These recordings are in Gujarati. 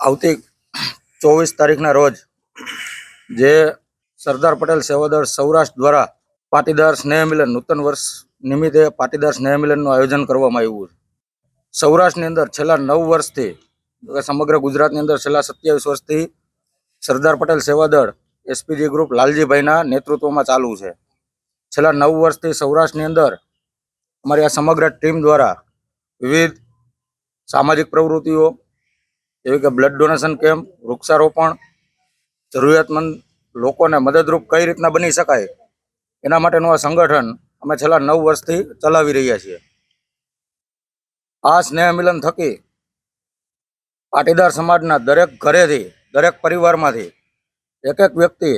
આવતી ચોવીસ તારીખના રોજ જે સરદાર પટેલ સેવાદળ સૌરાષ્ટ્ર દ્વારા પાટીદાર સ્નેહ મિલન, નૂતન વર્ષ નિમિત્તે પાટીદાર સ્નેહ મિલનનું આયોજન કરવામાં આવ્યું છે. સૌરાષ્ટ્રની અંદર છેલ્લા નવ વર્ષથી સમગ્ર ગુજરાતની અંદર છેલ્લા સત્યાવીસ વર્ષથી સરદાર પટેલ સેવાદળ એસપીજી ગ્રુપ લાલજીભાઈના નેતૃત્વમાં ચાલુ છે. છેલ્લા નવ વર્ષથી સૌરાષ્ટ્રની અંદર અમારી આ સમગ્ર ટીમ દ્વારા વિવિધ સામાજિક પ્રવૃત્તિઓ જેવી કે બ્લડ ડોનેશન કેમ્પ વૃક્ષારોપણ જરૂરિયાતમંદ લોકોને મદદરૂપ કઈ રીતના બની શકાય? એના માટેનું આ સંગઠન અમે છેલ્લા નવ વર્ષથી ચલાવી રહ્યા છીએ. આ સ્નેહ મિલન થકી પાટીદાર સમાજના દરેક ઘરેથી, દરેક પરિવારમાંથી એક એક વ્યક્તિ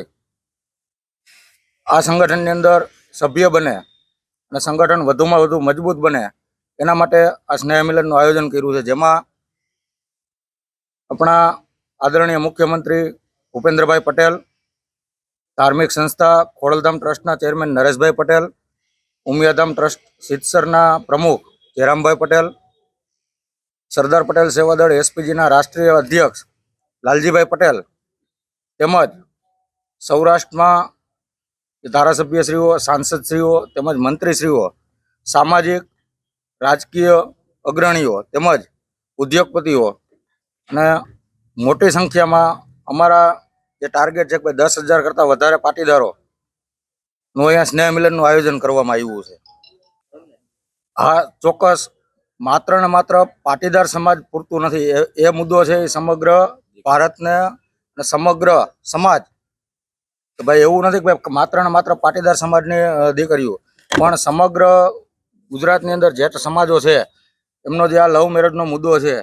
આ સંગઠનની અંદર સભ્ય બને અને સંગઠન વધુમાં વધુ મજબૂત બને, એના માટે આ સ્નેહ મિલનનું આયોજન કર્યું છે. જેમાં આપણા આદરણીય મુખ્યમંત્રી ભૂપેન્દ્રભાઈ પટેલ, ધાર્મિક સંસ્થા ખોડલધામ ટ્રસ્ટના ચેરમેન નરેશભાઈ પટેલ, ઉમિયાધામ ટ્રસ્ટ સિદ્ધસરના પ્રમુખ જયરામભાઈ પટેલ, સરદાર પટેલ સેવાદળ એસપીજીના રાષ્ટ્રીય અધ્યક્ષ લાલજીભાઈ પટેલ તેમજ સૌરાષ્ટ્રમાં ધારાસભ્યશ્રીઓ, સાંસદશ્રીઓ તેમજ મંત્રીશ્રીઓ, સામાજિક, રાજકીય અગ્રણીઓ તેમજ ઉદ્યોગપતિઓ અને મોટી સંખ્યામાં અમારા જે ટાર્ગેટ છે કે દસ હજાર કરતાં વધારે પાટીદારો અહીંયા સ્નેહ મિલનનું આયોજન કરવામાં આવ્યું છે. હા ચોક્કસ માત્ર ને માત્ર પાટીદાર સમાજ પૂરતું નથી. એ મુદ્દો છે એ સમગ્ર ભારતને અને સમગ્ર સમાજ. કે ભાઈ એવું નથી કે ભાઈ માત્ર ને માત્ર પાટીદાર સમાજની દીકરીઓ. પણ સમગ્ર ગુજરાતની અંદર જે સમાજો છે, એમનો જે આ લવ મેરેજનો મુદ્દો છે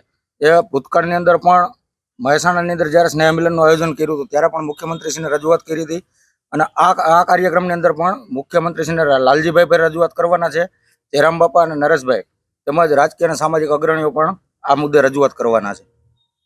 એ ભૂતકાળની અંદર પણ મહેસાણાની અંદર જ્યારે સ્નેહ મિલનનું આયોજન કર્યું હતું, ત્યારે પણ મુખ્યમંત્રીશ્રીને રજૂઆત કરી હતી. અને આ આ કાર્યક્રમની અંદર પણ મુખ્યમંત્રીશ્રીને લાલજીભાઈ પર રજૂઆત કરવાના છે જયરામ બાપા અને નરેશભાઈ. તેમજ રાજકીય અને સામાજિક અગ્રણીઓ પણ આ મુદ્દે રજૂઆત કરવાના છે.